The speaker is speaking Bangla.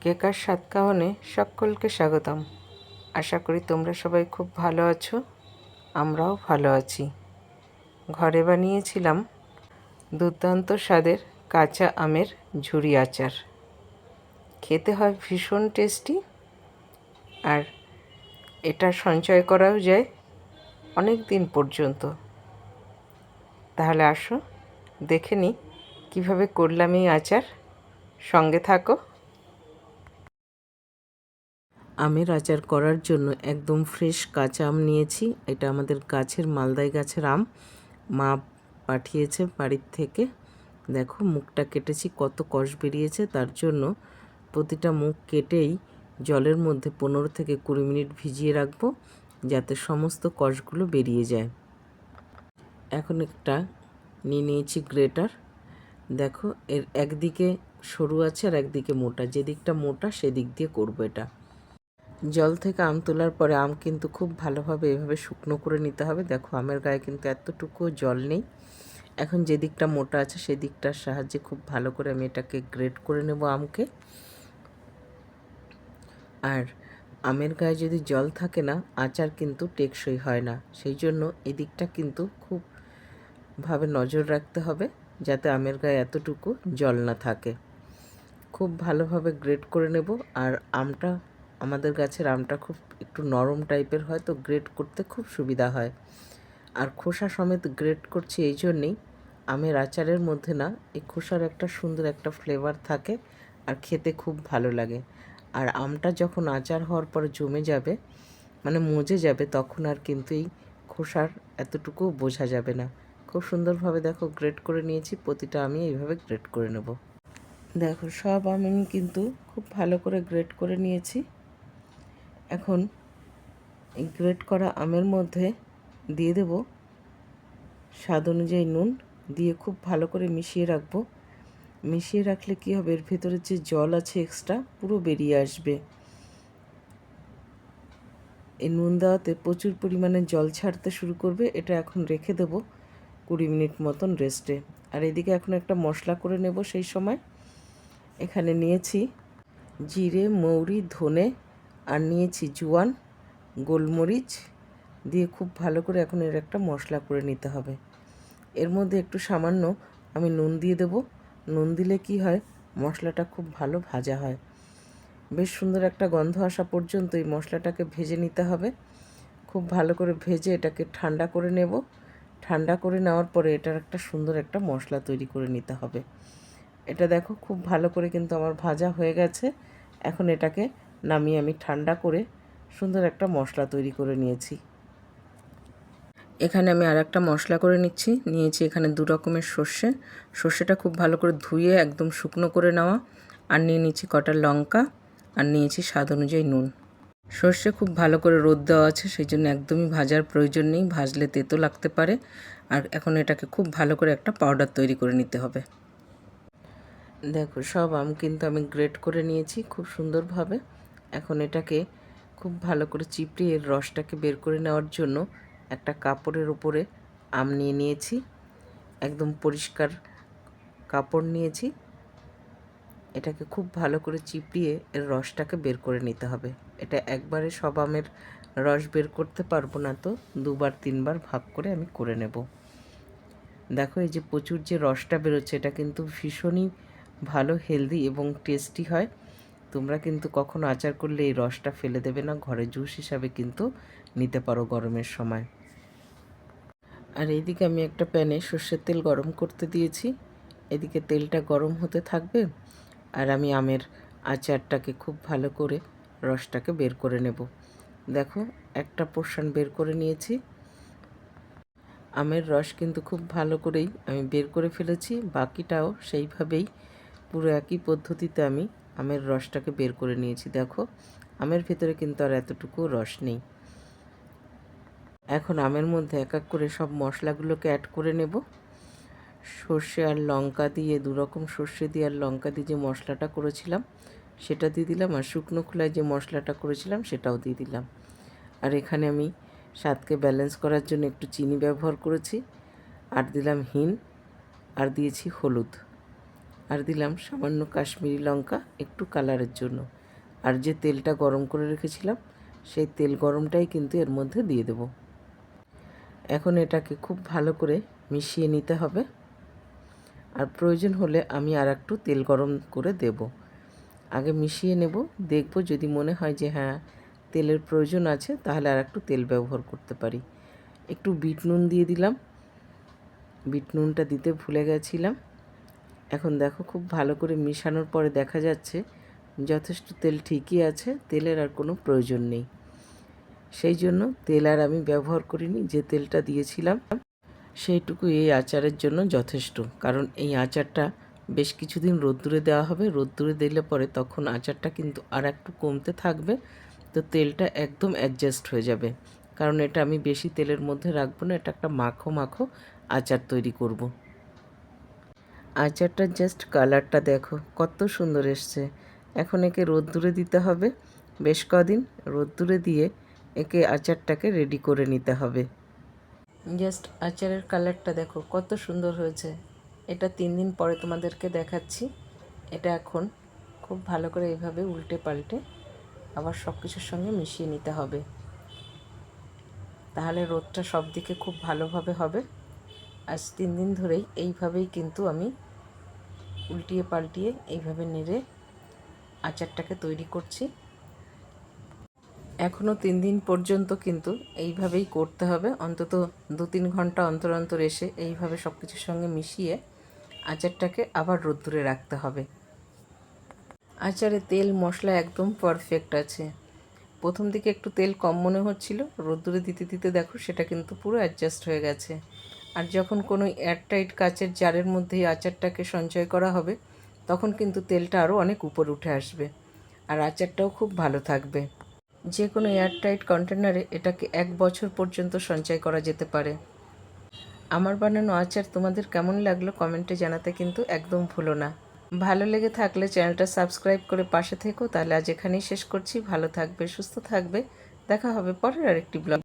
কেকার সাতকাহনে সকলকে স্বাগতম। আশা করি তোমরা সবাই খুব ভালো আছো, আমরাও ভালো আছি। ঘরে বানিয়েছিলাম দুর্দান্ত স্বাদের কাঁচা আমের ঝুরি আচার। খেতে হয় ভীষণ টেস্টি আর এটা সঞ্চয় করাও যায় অনেক দিন পর্যন্ত। তাহলে আসো, দেখে নিই কীভাবে করলাম এই আচার। সঙ্গে থাকো। আমের আচার করার জন্য একদম ফ্রেশ কাঁচা আম নিয়েছি। এটা আমাদের গাছের মালদাই গাছের আম। মা পাঠিয়েছে বাড়ির থেকে। দেখো, মুখটা কেটেছি, কত কষ বেরিয়েছে। তার জন্য প্রতিটা মুখ কেটেই জলের মধ্যে পনেরো থেকে কুড়ি মিনিট ভিজিয়ে রাখব, যাতে সমস্ত কষগুলো বেরিয়ে যায়। এখন একটা নিয়ে নিয়েছি গ্রেটার। দেখো, এর একদিকে সরু আছে আর একদিকে মোটা। যেদিকটা মোটা, সেদিক দিয়ে করব এটা। জল থেকে আম তোলার পরে আম কিন্তু খুব ভালোভাবে এভাবে শুকনো করে নিতে হবে। দেখো, আমের গায়ে কিন্তু এতটুকু জল নেই। এখন যে দিকটা মোটা আছে সেই দিকটার সাহায্যে খুব ভালো করে আমি এটাকে গ্রেট করে নেব আমকে। আর আমের গায়ে যদি জল থাকে না, আচার কিন্তু টেকসই হয় না। সেই জন্য এদিকটা কিন্তু খুব ভাবে নজর রাখতে হবে, যাতে আমের গায়ে এতটুকু জল না থাকে। খুব ভালোভাবে গ্রেট করে নেব, আর আমটা আমাদের গাছের আমটা খুব একটু নরম টাইপের হয়, তো গ্রেট করতে খুব সুবিধা হয়। আর খোসা সমেত গ্রেট করছি এই জন্যেই, আমের আচারের মধ্যে না, এই খোসার একটা সুন্দর একটা ফ্লেভার থাকে আর খেতে খুব ভালো লাগে। আর আমটা যখন আচার হওয়ার পর জমে যাবে মানে মজে যাবে, তখন আর কিন্তু এই খোসার এতটুকু বোঝা যাবে না। খুব সুন্দরভাবে দেখো গ্রেড করে নিয়েছি, প্রতিটা আমি এইভাবে গ্রেড করে নেব। দেখো সব আমি কিন্তু খুব ভালো করে গ্রেড করে নিয়েছি। এখন এই গ্রেট করা আমের মধ্যে দিয়ে দেব স্বাদ অনুযায়ী নুন দিয়ে খুব ভালো করে মিশিয়ে রাখব। মিশিয়ে রাখলে কী হবে? এর ভেতরে যে জল আছে এক্সট্রা পুরো বেরিয়ে আসবে। এই নুন দেওয়াতে প্রচুর পরিমাণে জল ছাড়তে শুরু করবে। এটা এখন রেখে দেব কুড়ি মিনিট মতন রেস্টে আর এদিকে এখন একটা মশলা করে নেব সেই সময়। এখানে নিয়েছি জিরে, মৌরি, ধনে আর নিয়েছি জোয়ান, গোলমরিচ দিয়ে খুব ভালো করে এখন এর একটা মশলা করে নিতে হবে। এর মধ্যে একটু সামান্য আমি নুন দিয়ে দেব। নুন দিলে কি হয়? মশলাটা খুব ভালো ভাজা হয়। বেশ সুন্দর একটা গন্ধ আসা পর্যন্ত এই মশলাটাকে ভেজে নিতে হবে। খুব ভালো করে ভেজে এটাকে ঠান্ডা করে নেব। ঠান্ডা করে নেওয়ার পরে এটার একটা সুন্দর একটা মশলা তৈরি করে নিতে হবে। এটা দেখো খুব ভালো করে কিন্তু আমার ভাজা হয়ে গেছে। এখন এটাকে নামিয়ে আমি ঠান্ডা করে সুন্দর একটা মশলা তৈরি করে নিয়েছি। এখানে আমি আর একটা মশলা করে নিচ্ছি। নিয়েছি এখানে দু রকমের সর্ষে। সর্ষেটা খুব ভালো করে ধুয়ে একদম শুকনো করে নেওয়া। আর নিয়ে নিচ্ছি কটা লঙ্কা আর নিয়েছি স্বাদ অনুযায়ী নুন। সর্ষে খুব ভালো করে রোদ দেওয়া আছে, সেই জন্য একদমই ভাজার প্রয়োজন নেই। ভাজলে তেতো লাগতে পারে। আর এখন এটাকে খুব ভালো করে একটা পাউডার তৈরি করে নিতে হবে। দেখো, সব আম কিন্তু আমি গ্রেট করে নিয়েছি খুব সুন্দরভাবে। এখন এটাকে খুব ভালো করে চিপড়িয়ে এর রসটাকে বের করে নেওয়ার জন্য একটা কাপড়ের উপরে আম নিয়ে নিয়েছি। একদম পরিষ্কার কাপড় নিয়েছি। এটাকে খুব ভালো করে চিপড়িয়ে এর রসটাকে বের করে নিতে হবে। এটা একবারে সব আমের রস বের করতে পারব না তো, দুবার তিনবার ভাগ করে আমি করে নেব। দেখো এই যে প্রচুর যে রসটা বেরোচ্ছে, এটা কিন্তু ভীষণই ভালো, হেলদি এবং টেস্টি হয়। তোমরা কিন্তু কখনো আচার করলে এই রসটা ফেলে দেবে না, ঘরে জুস হিসাবে কিন্তু নিতে পারো গরমের সময়। আর এইদিকে আমি একটা প্যানে সর্ষের তেল গরম করতে দিয়েছি। এদিকে তেলটা গরম হতে থাকবে আর আমি আমের আচারটাকে খুব ভালো করে রসটাকে বের করে নেব। দেখো, একটা পোর্শন বের করে নিয়েছি। আমের রস কিন্তু খুব ভালো করেই আমি বের করে ফেলেছি, বাকিটাও সেইভাবেই পুরো একই পদ্ধতিতে আমি আমের রসটাকে বের করে নিয়েছি, দেখো। আমের ভেতরে কিন্তু আর এতটুকু রস নেই। এখন আমের মধ্যে এক এক করে সব মশলাগুলোকে অ্যাড করে নেব। সর্ষে আর লঙ্কা দিয়ে, দু রকম সর্ষে দিয়ে আর লঙ্কা দিয়ে যে মশলাটা করেছিলাম, সেটা দিয়ে দিলাম। আর শুকনো খোলায় যে মশলাটা করেছিলাম, সেটাও দিয়ে দিলাম। আর এখানে আমি স্বাদকে ব্যালেন্স করার জন্য একটু চিনি ব্যবহার করেছি। আর দিলাম হিন আর দিয়েছি হলুদ। আর দিলাম সামান্য কাশ্মীরি লঙ্কা একটু কালারের জন্য। আর যে তেলটা গরম করে রেখেছিলাম, সেই তেল গরমটাই কিন্তু এর মধ্যে দিয়ে দেব। এখন এটাকে খুব ভালো করে মিশিয়ে নিতে হবে। আর প্রয়োজন হলে আমি আর একটু তেল গরম করে দেব। আগে মিশিয়ে নেব, দেখব যদি মনে হয় যে হ্যাঁ তেলের প্রয়োজন আছে, তাহলে আর একটু তেল ব্যবহার করতে পারি। একটু বিট নুন দিয়ে দিলাম। বিট নুনটা দিতে ভুলে গেছিলাম। এখন দেখো খুব ভালো করে মিশানোর পরে দেখা যাচ্ছে যথেষ্ট তেল ঠিকই আছে, তেলের আর কোনো প্রয়োজন নেই। সেই জন্য তেল আর আমি ব্যবহার করিনি, যে তেলটা দিয়েছিলাম সেইটুকু এই আচারের জন্য যথেষ্ট। কারণ এই আচারটা বেশ কিছুদিন রোদ্দুরে দেওয়া হবে, রোদ্দুরে দিলে পরে তখন আচারটা কিন্তু আর একটু কমতে থাকবে, তো তেলটা একদম অ্যাডজাস্ট হয়ে যাবে। কারণ এটা আমি বেশি তেলের মধ্যে রাখব না, এটা একটা মাখো মাখো আচার তৈরি করব। আচারটার জাস্ট কালারটা দেখো, কত সুন্দর এসছে। এখন একে রোদ্দুরে দিতে হবে। বেশ কদিন রোদ্দুরে দিয়ে একে আচারটাকে রেডি করে নিতে হবে। জাস্ট আচারের কালারটা দেখো, কত সুন্দর হয়েছে। এটা তিন দিন পরে তোমাদেরকে দেখাচ্ছি। এটা এখন খুব ভালো করে এইভাবে উল্টে পাল্টে আবার সব কিছুর সঙ্গে মিশিয়ে নিতে হবে। তাহলে রোদটা সব দিকে খুব ভালোভাবে হবে। আজ তিন দিন ধরেই এইভাবেই কিন্তু আমি উল্টিয়ে পাল্টিয়ে এইভাবে নেড়ে আচারটাকে তৈরি করছি। এখনও তিন দিন পর্যন্ত কিন্তু এইভাবেই করতে হবে। অন্তত দু তিন ঘণ্টা অন্তর অন্তর এসে এইভাবে সব কিছুর সঙ্গে মিশিয়ে আচারটাকে আবার রোদ্দুরে রাখতে হবে। আচারে তেল, মশলা একদম পারফেক্ট আছে। প্রথম দিকে একটু তেল কম মনে হচ্ছিল। রোদ্দুরে দিতে দিতে দেখো সেটা কিন্তু পুরো অ্যাডজাস্ট হয়ে গেছে। আর যখন কোনো এয়ারটাইট কাচের জারের মধ্যে আচারটাকে সঞ্চয় করা হবে, তখন কিন্তু তেলটা আরও অনেক উপর উঠে আসবে আর আচারটাও খুব ভালো থাকবে। যে কোনো এয়ারটাইট কন্টেনারে এটাকে এক বছর পর্যন্ত সঞ্চয় করা যেতে পারে। আমার বানানো আচার তোমাদের কেমন লাগল কমেন্টে জানাতে কিন্তু একদম ভুলো না। ভালো লেগে থাকলে চ্যানেলটা সাবস্ক্রাইব করে পাশে থেকো, তাহলে আজ এখানেই শেষ করছি। ভালো থাকবে, সুস্থ থাকবে। দেখা হবে পরের আরেকটি ব্লগ।